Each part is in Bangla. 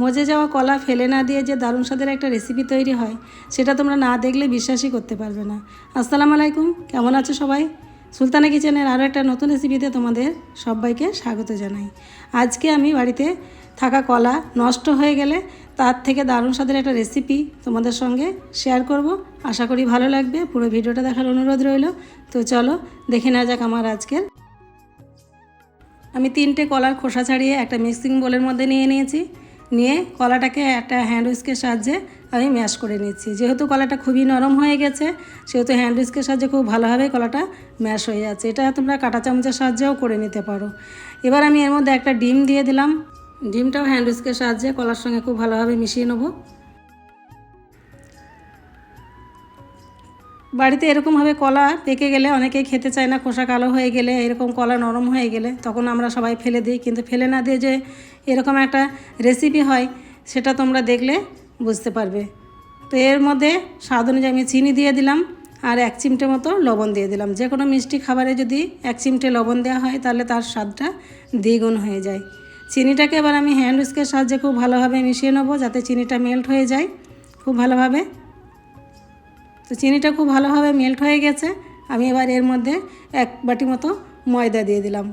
মজে যাওয়া কলা ফেলে না দিয়ে যে দারুণ স্বাদের একটা রেসিপি তৈরি হয়, সেটা তোমরা না দেখলে বিশ্বাসই করতে পারবে না। আসসালামু আলাইকুম, কেমন আছো সবাই? সুলতানা কিচেনের আরও একটা নতুন রেসিপিতে তোমাদের সবাইকে স্বাগত জানাই। আজকে আমি বাড়িতে থাকা কলা নষ্ট হয়ে গেলে তার থেকে দারুণ স্বাদের একটা রেসিপি তোমাদের সঙ্গে শেয়ার করব। আশা করি ভালো লাগবে, পুরো ভিডিওটা দেখার অনুরোধ রইল। তো চলো, দেখে নেওয়া যাক আমার আজকের। আমি তিনটে কলার খোসা ছাড়িয়ে একটা মিক্সিং বোলের মধ্যে নিয়ে নিয়েছি। নিয়ে কলাটাকে একটা হ্যান্ড উইস্কের সাহায্যে আমি ম্যাশ করে নিচ্ছি। যেহেতু কলাটা খুবই নরম হয়ে গেছে, সেহেতু হ্যান্ড উইস্কের সাহায্যে খুব ভালোভাবে কলাটা ম্যাশ হয়ে যাচ্ছে। এটা তোমরা কাঁটা চামচের সাহায্যেও করে নিতে পারো। এবার আমি এর মধ্যে একটা ডিম দিয়ে দিলাম। ডিমটাও হ্যান্ড উইস্কের সাহায্যে কলার সঙ্গে খুব ভালোভাবে মিশিয়ে নেব। বাড়িতে এরকমভাবে কলা পেকে গেলে অনেকেই খেতে চায় না, খোসা কালো হয়ে গেলে, এরকম কলা নরম হয়ে গেলে, তখন আমরা সবাই ফেলে দিই। কিন্তু ফেলে না দিয়ে যে এরকম একটা রেসিপি হয়, সেটা তোমরা দেখলে বুঝতে পারবে। তো এর মধ্যে স্বাদ অনুযায়ী আমি চিনি দিয়ে দিলাম আর এক চিমটে মতো লবণ দিয়ে দিলাম। যে কোনো মিষ্টি খাবারে যদি এক চিমটে লবণ দেওয়া হয়, তাহলে তার স্বাদটা দ্বিগুণ হয়ে যায়। চিনিটাকে এবার আমি হ্যান্ড উইস্কের সাহায্যে খুব ভালোভাবে মিশিয়ে নেব, যাতে চিনিটা মেল্ট হয়ে যায়। খুব ভালোভাবে তো চিনিটা খুব ভালোভাবে মেল্ট হয়ে গেছে। আমি এবার এর মধ্যে এক বাটি মতো ময়দা দিয়ে দিলাম।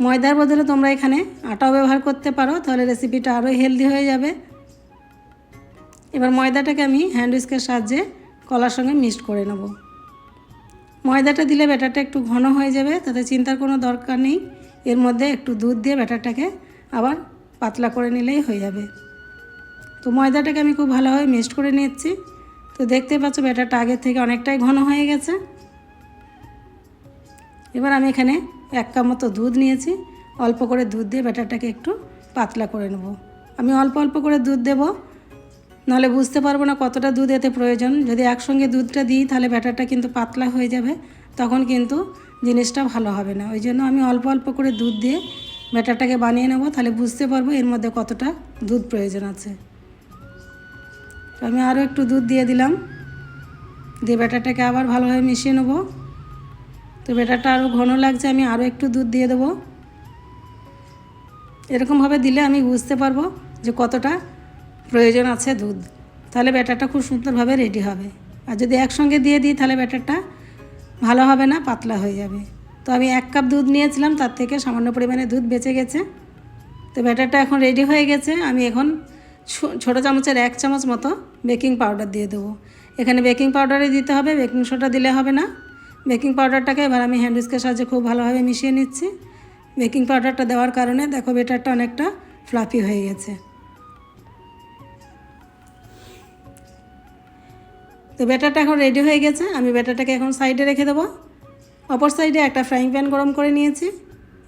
ময়দার বদলে তোমরা এখানে আটাও ব্যবহার করতে পারো, তাহলে রেসিপিটা আরও হেলদি হয়ে যাবে। এবার ময়দাটাকে আমি হ্যান্ড উইস্কের সাহায্যে কলার সঙ্গে মিক্সড করে নেব। ময়দাটা দিলে ব্যাটারটা একটু ঘন হয়ে যাবে, তাতে চিন্তার কোনো দরকার নেই। এর মধ্যে একটু দুধ দিয়ে ব্যাটারটাকে আবার পাতলা করে নিলেই হয়ে যাবে। তো ময়দাটাকে আমি খুব ভালোভাবে মিক্সড করে নিচ্ছি। তো দেখতে পাচ্ছ ব্যাটারটা আগের থেকে অনেকটাই ঘন হয়ে গেছে। এবার আমি এখানে এক কাপ মতো দুধ নিয়েছি। অল্প করে দুধ দিয়ে ব্যাটারটাকে একটু পাতলা করে নেব। আমি অল্প অল্প করে দুধ দেব, নাহলে বুঝতে পারব না কতটা দুধ এতে প্রয়োজন। যদি একসঙ্গে দুধটা দিই, তাহলে ব্যাটারটা কিন্তু পাতলা হয়ে যাবে, তখন কিন্তু জিনিসটা ভালো হবে না। ওই জন্য আমি অল্প অল্প করে দুধ দিয়ে ব্যাটারটাকে বানিয়ে নেব, তাহলে বুঝতে পারব এর মধ্যে কতটা দুধ প্রয়োজন আছে। তো আমি আরও একটু দুধ দিয়ে দিলাম। দিয়ে ব্যাটারটাকে আবার ভালোভাবে মিশিয়ে নেব। তো ব্যাটারটা আরও ঘন লাগছে, আমি আরও একটু দুধ দিয়ে দেবো। এরকমভাবে দিলে আমি বুঝতে পারব যে কতটা প্রয়োজন আছে দুধ। তাহলে ব্যাটারটা খুব সুন্দরভাবে রেডি হবে। আর যদি একসঙ্গে দিয়ে দিই, তাহলে ব্যাটারটা ভালো হবে না, পাতলা হয়ে যাবে। তো আমি এক কাপ দুধ নিয়েছিলাম, তার থেকে সামান্য পরিমাণে দুধ বেঁচে গেছে। তো ব্যাটারটা এখন রেডি হয়ে গেছে, আমি এখন ছোটো চামচের এক চামচ মতো বেকিং পাউডার দিয়ে দেবো। এখানে বেকিং পাউডারই দিতে হবে, বেকিং সোডা দিলে হবে না। বেকিং পাউডারটাকে এবার আমি হ্যান্ড উইস্কের সাহায্যে খুব ভালোভাবে মিশিয়ে নিচ্ছি। বেকিং পাউডারটা দেওয়ার কারণে দেখো বেটারটা অনেকটা ফ্লাফি হয়ে গেছে। তো ব্যাটারটা এখন রেডি হয়ে গেছে, আমি ব্যাটারটাকে এখন সাইডে রেখে দেবো। অপর সাইডে একটা ফ্রাইং প্যান গরম করে নিয়েছি।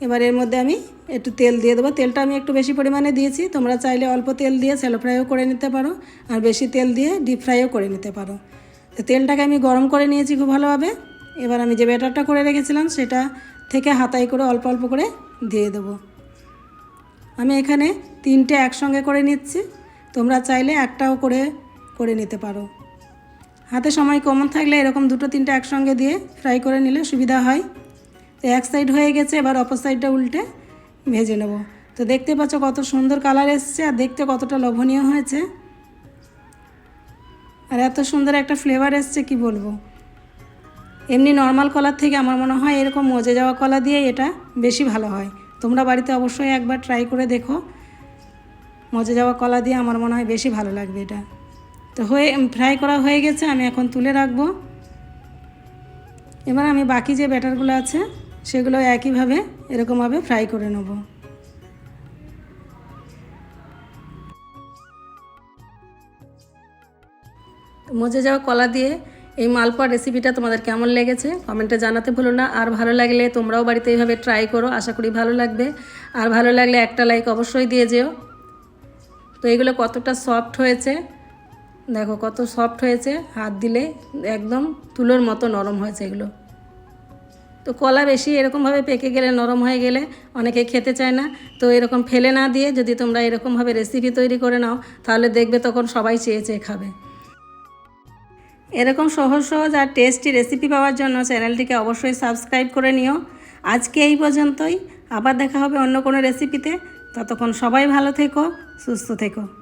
এবার এর মধ্যে আমি একটু তেল দিয়ে দেবো। তেলটা আমি একটু বেশি পরিমাণে দিয়েছি। তোমরা চাইলে অল্প তেল দিয়ে স্যালো ফ্রাইও করে নিতে পারো আর বেশি তেল দিয়ে ডিপ ফ্রাইও করে নিতে পারো। তেলটাকে আমি গরম করে নিয়েছি খুব ভালোভাবে। এবার আমি যে ব্যাটারটা করে রেখেছিলাম সেটা থেকে হাতাই করে অল্প অল্প করে দিয়ে দেবো। আমি এখানে তিনটে একসঙ্গে করে নিচ্ছি। তোমরা চাইলে একটাও করে করে নিতে পারো। হাতে সময় কমন থাকলে এরকম দুটো তিনটে একসঙ্গে দিয়ে ফ্রাই করে নিলে সুবিধা হয়। তো এক সাইড হয়ে গেছে, এবার অপর সাইডটা উল্টে ভেজে নেব। তো দেখতে পাচ্ছ কত সুন্দর কালার এসছে, আর দেখতে কতটা লোভনীয় হয়েছে। আর এত সুন্দর একটা ফ্লেভার এসছে, কি বলব। এমনি নর্মাল কলার থেকে আমার মনে হয় এরকম মজে যাওয়া কলা দিয়ে এটা বেশি ভালো হয়। তোমরা বাড়িতে অবশ্যই একবার ট্রাই করে দেখো। মজে যাওয়া কলা দিয়ে আমার মনে হয় বেশি ভালো লাগবে এটা। তো হয়ে ফ্রাই করা হয়ে গেছে, আমি এখন তুলে রাখব। এবার আমি বাকি যে ব্যাটারগুলো আছে সেগুলো একইভাবে এরকমভাবে ফ্রাই করে নেব। মজে যাওয়া কলা দিয়ে এই মালপোয়া রেসিপিটা তোমাদের কেমন লেগেছে কমেন্টে জানাতে ভুলো না। আর ভালো লাগলে তোমরাও বাড়িতে এইভাবে ট্রাই করো, আশা করি ভালো লাগবে। আর ভালো লাগলে একটা লাইক অবশ্যই দিয়ে যেও। তো এগুলো কতটা সফট হয়েছে, দেখো কত সফট হয়েছে, হাত দিলে একদম তুলোর মতো নরম হয়েছে এগুলো। তো কলা বেশি এরকমভাবে পেকে গেলে, নরম হয়ে গেলে অনেকে খেতে চায় না। তো এরকম ফেলে না দিয়ে যদি তোমরা এরকমভাবে রেসিপি তৈরি করে নাও, তাহলে দেখবে তখন সবাই চেয়ে চেয়ে খাবে। এরকম সহজ সহজ আর টেস্টি রেসিপি পাওয়ার জন্য চ্যানেলটিকে অবশ্যই সাবস্ক্রাইব করে নিও। আজকে এই পর্যন্তই। আবার দেখা হবে অন্য কোনো রেসিপিতে ততক্ষণ সবাই ভালো থেকো, সুস্থ থেকো।